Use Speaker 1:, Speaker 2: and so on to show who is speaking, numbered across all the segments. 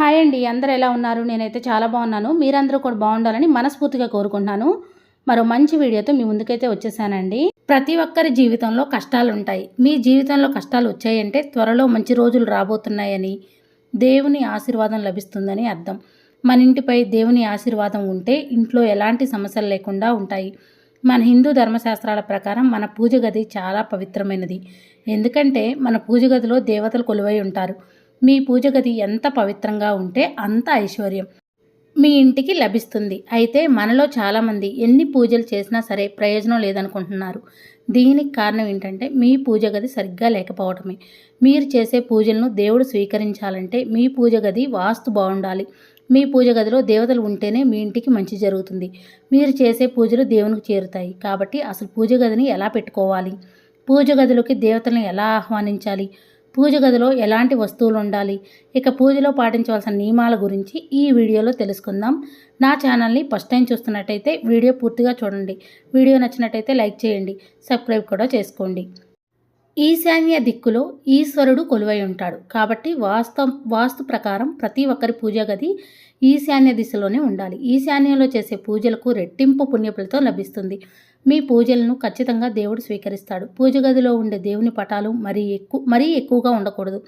Speaker 1: Hi అండి అందరూ ఎలా ఉన్నారు? నేనైతే చాలా బాగున్నాను. మీరందరూ కూడా బాగుండాలని మనస్ఫూర్తిగా కోరుకుంటున్నాను. మరో మంచి వీడియోతో మీ ముందుకైతే వచ్చేసానండి. ప్రతి ఒక్కరి జీవితంలో కష్టాలు ఉంటాయి మీ జీవితంలో కష్టాలు వచ్చాయంటే త్వరలో మంచి రోజులు రాబోతున్నాయని దేవుని ఆశీర్వాదం లభిస్తుందని అర్థం. మన ఇంటిపై దేవుని ఆశీర్వాదం ఉంటే ఇంట్లో ఎలాంటి సమస్యలు లేకుండా ఉంటాయి. మన హిందూ ధర్మశాస్త్రాల ప్రకారం మన పూజ గది చాలా పవిత్రమైనది. ఎందుకంటే మన పూజ గదిలో దేవతలు కొలువై ఉంటారు. మీ పూజ గది ఎంత పవిత్రంగా ఉంటే అంత ఐశ్వర్యం మీ ఇంటికి లభిస్తుంది. అయితే మనలో చాలామంది ఎన్ని పూజలు చేసినా సరే ప్రయోజనం లేదనుకుంటున్నారు. దీనికి కారణం ఏంటంటే మీ పూజ గది సరిగ్గా లేకపోవటమే మీరు చేసే పూజలను దేవుడు స్వీకరించాలంటే మీ పూజ గది వాస్తు బాగుండాలి. మీ పూజ గదిలో దేవతలు ఉంటేనే మీ ఇంటికి మంచి జరుగుతుంది. మీరు చేసే పూజలు దేవునికి చేరుతాయి. కాబట్టి అసలు పూజ గదిని ఎలా పెట్టుకోవాలి? పూజ గదిలోకి దేవతలను ఎలా ఆహ్వానించాలి? పూజ గదిలో ఎలాంటి వస్తువులు ఉండాలి? ఇక పూజలో పాటించవలసిన నియమాల గురించి ఈ వీడియోలో తెలుసుకుందాం. నా ఛానల్ని ఫస్ట్ టైం చూస్తున్నట్టయితే వీడియో పూర్తిగా చూడండి. వీడియో నచ్చినట్టయితే లైక్ చేయండి. సబ్స్క్రైబ్ కూడా చేసుకోండి. ఈశాన్య దిక్కులో ఈశ్వరుడు కొలువై ఉంటాడు. కాబట్టి వాస్తు వాస్తు ప్రకారం ప్రతి ఒక్కరి పూజా గది ఈశాన్య దిశలోనే ఉండాలి. ఈశాన్యంలో చేసే పూజలకు రెట్టింపు పుణ్యఫలితం లభిస్తుంది. మీ పూజలను ఖచ్చితంగా దేవుడు స్వీకరిస్తాడు. పూజ గదిలో ఉండే దేవుని పటాలు మరీ ఎక్కువ మరీ ఎక్కువగా ఉండకూడదు.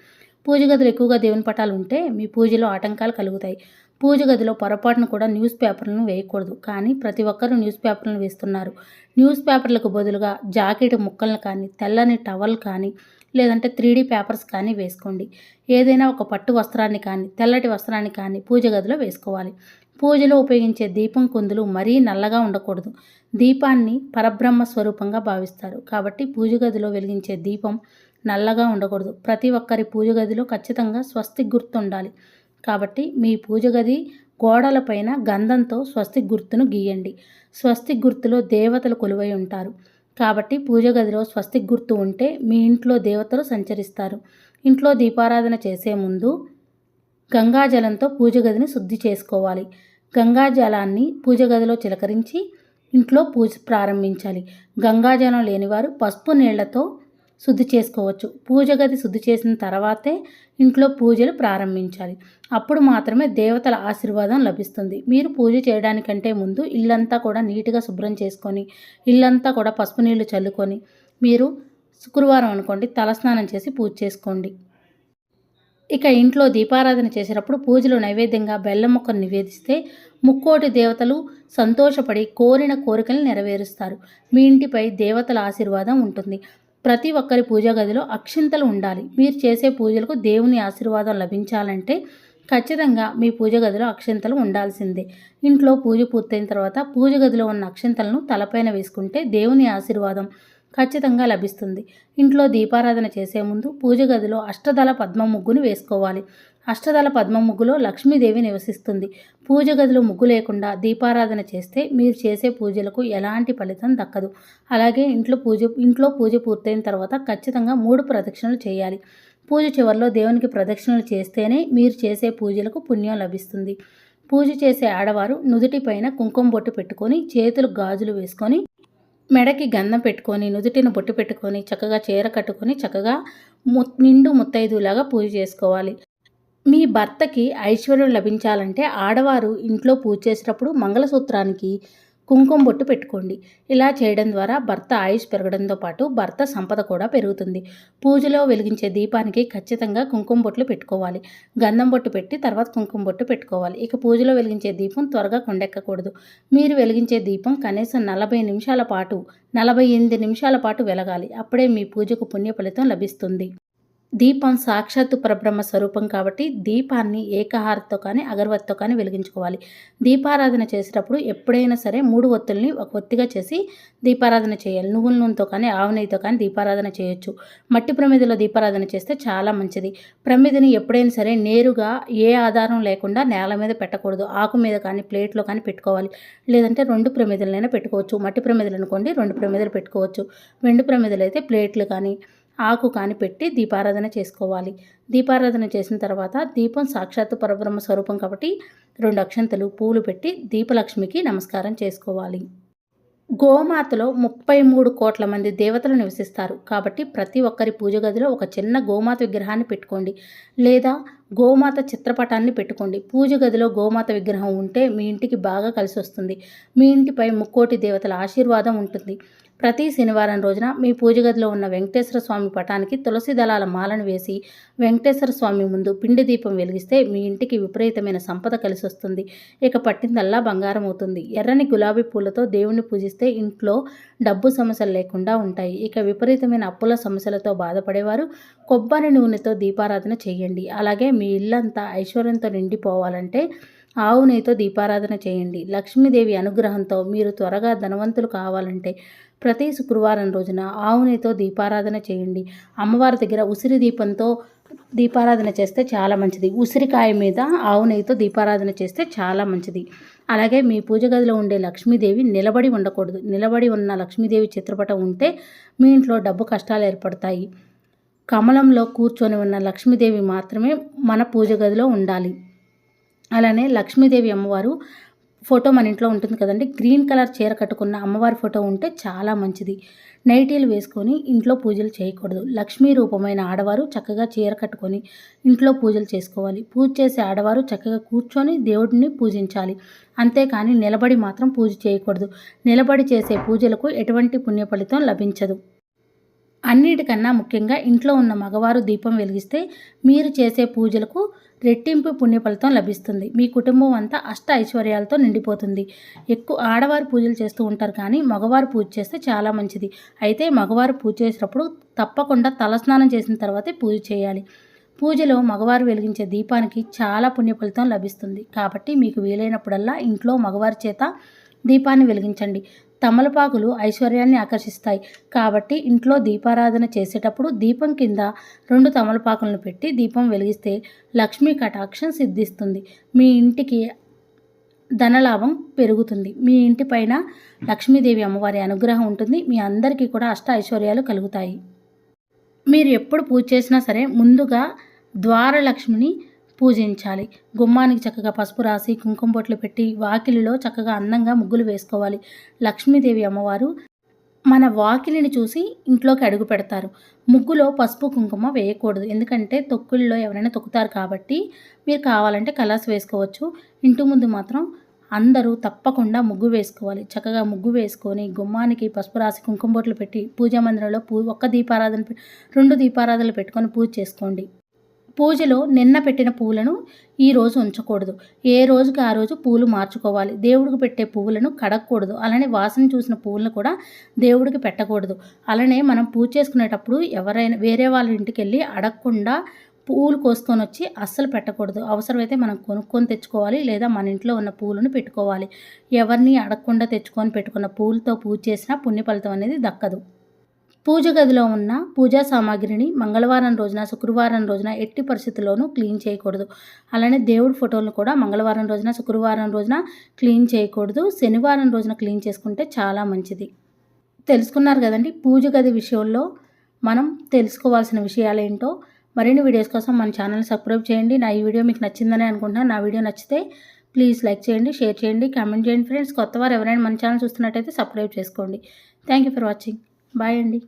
Speaker 1: పూజ గదిలో ఎక్కువగా దేవుని పటాలు ఉంటే మీ పూజలో ఆటంకాలు కలుగుతాయి. పూజ గదిలో పొరపాటును కూడా న్యూస్ పేపర్లను వేయకూడదు. కానీ ప్రతి ఒక్కరూ న్యూస్ పేపర్లను వేస్తున్నారు. న్యూస్ పేపర్లకు బదులుగా జాకెట్ ముక్కలను కానీ తెల్లని టవల్ కానీ లేదంటే త్రీ పేపర్స్ కానీ వేసుకోండి. ఏదైనా ఒక పట్టు వస్త్రాన్ని కానీ తెల్లటి వస్త్రాన్ని కానీ పూజ గదిలో వేసుకోవాలి. పూజలో ఉపయోగించే దీపం కుందులు మరీ నల్లగా ఉండకూడదు. దీపాన్ని పరబ్రహ్మ స్వరూపంగా భావిస్తారు. కాబట్టి పూజ గదిలో వెలిగించే దీపం నల్లగా ఉండకూడదు. ప్రతి ఒక్కరి పూజ గదిలో ఖచ్చితంగా స్వస్తి గుర్తు ఉండాలి కాబట్టి మీ పూజ గది గోడలపైన గంధంతో స్వస్తి గుర్తును గీయండి. స్వస్తి గుర్తులో దేవతలు కొలువై ఉంటారు. కాబట్టి పూజ గదిలో స్వస్తి గుర్తు ఉంటే మీ ఇంట్లో దేవతలు సంచరిస్తారు. ఇంట్లో దీపారాధన చేసే ముందు గంగాజలంతో పూజ గదిని శుద్ధి చేసుకోవాలి. గంగాజలాన్ని పూజ గదిలో చిలకరించి ఇంట్లో పూజ ప్రారంభించాలి. గంగాజలం లేనివారు పసుపు నీళ్ళతో శుద్ధి చేసుకోవచ్చు. పూజ గది శుద్ధి చేసిన తర్వాతే ఇంట్లో పూజలు ప్రారంభించాలి. అప్పుడు మాత్రమే దేవతల ఆశీర్వాదం లభిస్తుంది. మీరు పూజ చేయడానికంటే ముందు ఇల్లంతా కూడా నీట్గా శుభ్రం చేసుకొని ఇల్లంతా కూడా పసుపు నీళ్ళు చల్లుకొని మీరు శుక్రవారం అనుకోండి తలస్నానం చేసి పూజ చేసుకోండి. ఇక ఇంట్లో దీపారాధన చేసేటప్పుడు పూజలు నైవేద్యంగా బెల్లం మొక్కను నివేదిస్తే ముక్కోటి దేవతలు సంతోషపడి కోరిన కోరికలు నెరవేరుస్తారు. మీ ఇంటిపై దేవతల ఆశీర్వాదం ఉంటుంది. ప్రతి ఒక్కరి పూజా గదిలో అక్షింతలు ఉండాలి. మీరు చేసే పూజలకు దేవుని ఆశీర్వాదం లభించాలంటే ఖచ్చితంగా మీ పూజ గదిలో అక్షింతలు ఉండాల్సిందే. ఇంట్లో పూజ పూర్తయిన తర్వాత పూజ గదిలో ఉన్న అక్షింతలను తలపైన వేసుకుంటే దేవుని ఆశీర్వాదం ఖచ్చితంగా లభిస్తుంది. ఇంట్లో దీపారాధన చేసే ముందు పూజ గదిలో అష్టదళ పద్మ ముగ్గును వేసుకోవాలి. అష్టదళ పద్మ ముగ్గులో లక్ష్మీదేవి నివసిస్తుంది. పూజ గదిలో ముగ్గు లేకుండా దీపారాధన చేస్తే మీరు చేసే పూజలకు ఎలాంటి ఫలితం దక్కదు. అలాగే ఇంట్లో పూజ ఇంట్లో పూజ పూర్తయిన తర్వాత ఖచ్చితంగా మూడు ప్రదక్షిణలు చేయాలి. పూజ చివరిలో దేవునికి ప్రదక్షిణలు చేస్తేనే మీరు చేసే పూజలకు పుణ్యం లభిస్తుంది. పూజ చేసే ఆడవారు నుదుటిపైన కుంకుమ బొట్టు పెట్టుకొని చేతులు గాజులు వేసుకొని మెడకి గంధం పెట్టుకొని నుదుటిని బొట్టు పెట్టుకొని చక్కగా చీర కట్టుకొని చక్కగా ము నిండు ముత్తైదులాగా పూజ చేసుకోవాలి. మీ భర్తకి ఐశ్వర్యం లభించాలంటే ఆడవారు ఇంట్లో పూజ చేసేటప్పుడు మంగళసూత్రానికి కుంకుమ బొట్టు పెట్టుకోండి. ఇలా చేయడం ద్వారా భర్త ఆయుష్ పెరగడంతో పాటు భర్త సంపద కూడా పెరుగుతుంది. పూజలో వెలిగించే దీపానికి ఖచ్చితంగా కుంకుమ బొట్లు పెట్టుకోవాలి. గంధం బొట్టు పెట్టి తర్వాత కుంకుమ బొట్టు పెట్టుకోవాలి. ఇక పూజలో వెలిగించే దీపం త్వరగా కొండెక్కకూడదు. మీరు వెలిగించే దీపం కనీసం నలభై నిమిషాల పాటు నలభై ఎనిమిది నిమిషాల పాటు వెలగాలి. అప్పుడే మీ పూజకు పుణ్య ఫలితం లభిస్తుంది. దీపం సాక్షాత్తు పరబ్రహ్మ స్వరూపం కాబట్టి దీపాన్ని ఏకహారతో కానీ అగరవత్తితో కానీ వెలిగించుకోవాలి. దీపారాధన చేసేటప్పుడు ఎప్పుడైనా సరే మూడు ఒత్తుల్ని ఒక ఒత్తిగా చేసి దీపారాధన చేయాలి. నువ్వుల నూనెతో కానీ ఆవు నెయ్యితో కానీ దీపారాధన చేయొచ్చు. మట్టి ప్రమిదిలో దీపారాధన చేస్తే చాలా మంచిది. ప్రమిదిని ఎప్పుడైనా సరే నేరుగా ఏ ఆధారం లేకుండా నేల మీద పెట్టకూడదు. ఆకు మీద కానీ ప్లేట్లో కానీ పెట్టుకోవాలి. లేదంటే రెండు ప్రమిదలైనా పెట్టుకోవచ్చు. మట్టి ప్రమిదలు అనుకోండి రెండు ప్రమిదలు పెట్టుకోవచ్చు. రెండు ప్రమిదలు అయితే ప్లేట్లు కానీ ఆకు కాని పెట్టి దీపారాధన చేసుకోవాలి. దీపారాధన చేసిన తర్వాత దీపం సాక్షాత్తు పరబ్రహ్మ స్వరూపం కాబట్టి రెండు అక్షంతలు పూలు పెట్టి దీపలక్ష్మికి నమస్కారం చేసుకోవాలి. గోమాతలో ముప్పై మూడు కోట్ల మంది దేవతలు నివసిస్తారు. కాబట్టి ప్రతి ఒక్కరి పూజ గదిలో ఒక చిన్న గోమాత విగ్రహాన్ని పెట్టుకోండి. లేదా గోమాత చిత్రపటాన్ని పెట్టుకోండి. పూజ గదిలో గోమాత విగ్రహం ఉంటే మీ ఇంటికి బాగా కలిసి వస్తుంది మీ ఇంటిపై ముక్కోటి దేవతల ఆశీర్వాదం ఉంటుంది. ప్రతి శనివారం రోజున మీ పూజ గదిలో ఉన్న వెంకటేశ్వర స్వామి పటానికి తులసి దళాల మాలను వేసి వెంకటేశ్వర స్వామి ముందు పిండి దీపం వెలిగిస్తే మీ ఇంటికి విపరీతమైన సంపద కలిసి వస్తుంది. ఇక పట్టిందల్లా బంగారం అవుతుంది. ఎర్రని గులాబీ పూలతో దేవుణ్ణి పూజిస్తే ఇంట్లో డబ్బు సమస్యలు లేకుండా ఉంటాయి. ఇక విపరీతమైన అప్పుల సమస్యలతో బాధపడేవారు కొబ్బరి నూనెతో దీపారాధన చేయండి. అలాగే మీ ఇల్లంతా ఐశ్వర్యంతో నిండిపోవాలంటే ఆవు నెయ్యితో దీపారాధన చేయండి. లక్ష్మీదేవి అనుగ్రహంతో మీరు త్వరగా ధనవంతులు కావాలంటే ప్రతి శుక్రవారం రోజున ఆవు నెయ్యితో దీపారాధన చేయండి. అమ్మవారి దగ్గర ఉసిరి దీపంతో దీపారాధన చేస్తే చాలా మంచిది. ఉసిరికాయ మీద ఆవు నెయ్యితో దీపారాధన చేస్తే చాలా మంచిది. అలాగే మీ పూజ గదిలో ఉండే లక్ష్మీదేవి నిలబడి ఉండకూడదు. నిలబడి ఉన్న లక్ష్మీదేవి చిత్రపటం ఉంటే మీ ఇంట్లో డబ్బు కష్టాలు ఏర్పడతాయి. కమలంలో కూర్చొని ఉన్న లక్ష్మీదేవి మాత్రమే మన పూజ గదిలో ఉండాలి. అలానే లక్ష్మీదేవి అమ్మవారు ఫోటో మన ఇంట్లో ఉంటుంది కదండి. గ్రీన్ కలర్ చీర కట్టుకున్న అమ్మవారి ఫోటో ఉంటే చాలా మంచిది. నైటీలు వేసుకొని ఇంట్లో పూజలు చేయకూడదు. లక్ష్మీ రూపమైన ఆడవారు చక్కగా చీర కట్టుకొని ఇంట్లో పూజలు చేసుకోవాలి. పూజ చేసే ఆడవారు చక్కగా కూర్చొని దేవుడిని పూజించాలి. అంతేకాని నిలబడి మాత్రం పూజ చేయకూడదు. నిలబడి చేసే పూజలకు ఎటువంటి పుణ్య ఫలితం లభించదు. అన్నిటికన్నా ముఖ్యంగా ఇంట్లో ఉన్న మగవారు దీపం వెలిగిస్తే మీరు చేసే పూజలకు రెట్టింపు పుణ్య ఫలితం లభిస్తుంది. మీ కుటుంబం అంతా అష్ట ఐశ్వర్యాలతో నిండిపోతుంది. ఎక్కువ ఆడవారు పూజలు చేస్తూ ఉంటారు కానీ మగవారు పూజ చేస్తే చాలా మంచిది. అయితే మగవారు పూజ చేసినప్పుడు తప్పకుండా తలస్నానం చేసిన తర్వాతే పూజ చేయాలి. పూజలో మగవారు వెలిగించే దీపానికి చాలా పుణ్య ఫలితం లభిస్తుంది. కాబట్టి మీకు వీలైనప్పుడల్లా ఇంట్లో మగవారి చేత దీపాన్ని వెలిగించండి. తమలపాకులు ఐశ్వర్యాన్ని ఆకర్షిస్తాయి. కాబట్టి ఇంట్లో దీపారాధన చేసేటప్పుడు దీపం కింద రెండు తమలపాకులను పెట్టి దీపం వెలిగిస్తే లక్ష్మీ కటాక్షం సిద్ధిస్తుంది. మీ ఇంటికి ధనలాభం పెరుగుతుంది. మీ ఇంటి పైన లక్ష్మీదేవి అమ్మవారి అనుగ్రహం ఉంటుంది. మీ అందరికీ కూడా అష్ట ఐశ్వర్యాలు కలుగుతాయి. మీరు ఎప్పుడు పూజ చేసినా సరే ముందుగా ద్వారలక్ష్మిని పూజించాలి. గుమ్మానికి చక్కగా పసుపు రాసి కుంకుమ బొట్లు పెట్టి వాకిలిలో చక్కగా అందంగా ముగ్గులు వేసుకోవాలి. లక్ష్మీదేవి అమ్మవారు మన వాకిలిని చూసి ఇంట్లోకి అడుగు పెడతారు. ముగ్గులో పసుపు కుంకుమ వేయకూడదు. ఎందుకంటే తొక్కుల్లో ఎవరైనా తొక్కుతారు కాబట్టి మీరు కావాలంటే కలర్స్ వేసుకోవచ్చు. ఇంటి ముందు మాత్రం అందరూ తప్పకుండా ముగ్గు వేసుకోవాలి. చక్కగా ముగ్గు వేసుకొని గుమ్మానికి పసుపు రాసి కుంకుమ బొట్లు పెట్టి పూజా మందిరంలో పూ ఒక్క దీపారాధన రెండు దీపారాధనలు పెట్టుకొని పూజ చేసుకోండి. పూజలో నిన్న పెట్టిన పూలను ఈ రోజు ఉంచకూడదు. ఏ రోజుకి ఆ రోజు పూలు మార్చుకోవాలి? దేవుడికి పెట్టే పువ్వులను కడగకూడదు. అలానే వాసన చూసిన పువ్వులను కూడా దేవుడికి పెట్టకూడదు. అలానే మనం పూజ చేసుకునేటప్పుడు ఎవరైనా వేరే వాళ్ళ ఇంటికి వెళ్ళి అడగకుండా పూలు కోసుకొని వచ్చి అస్సలు పెట్టకూడదు. అవసరమైతే మనం కొనుక్కొని తెచ్చుకోవాలి లేదా మన ఇంట్లో ఉన్న పూలను పెట్టుకోవాలి. ఎవరిని అడగకుండా తెచ్చుకొని పెట్టుకున్న పూలతో పూజ చేసినా పుణ్య ఫలితం అనేది దక్కదు. పూజ గదిలో ఉన్న పూజా సామాగ్రిని మంగళవారం రోజున శుక్రవారం రోజున ఎట్టి పరిస్థితుల్లోనూ క్లీన్ చేయకూడదు. అలానే దేవుడి ఫోటోలను కూడా మంగళవారం రోజున శుక్రవారం రోజున క్లీన్ చేయకూడదు. శనివారం రోజున క్లీన్ చేసుకుంటే చాలా మంచిది. తెలుసుకున్నారు కదండి పూజ గది విషయంలో మనం తెలుసుకోవాల్సిన విషయాలు ఏంటో మరిన్ని వీడియోస్ కోసం మన ఛానల్ సబ్స్క్రైబ్ చేయండి. నా ఈ వీడియో మీకు నచ్చిందని అనుకుంటున్నాను నా వీడియో నచ్చితే ప్లీజ్ లైక్ చేయండి షేర్ చేయండి కామెంట్ చేయండి. ఫ్రెండ్స్ కొత్త వారు ఎవరైనా మన ఛానల్ చూస్తున్నట్టయితే సబ్స్క్రైబ్ చేసుకోండి. Thank you for watching. Bye అండి.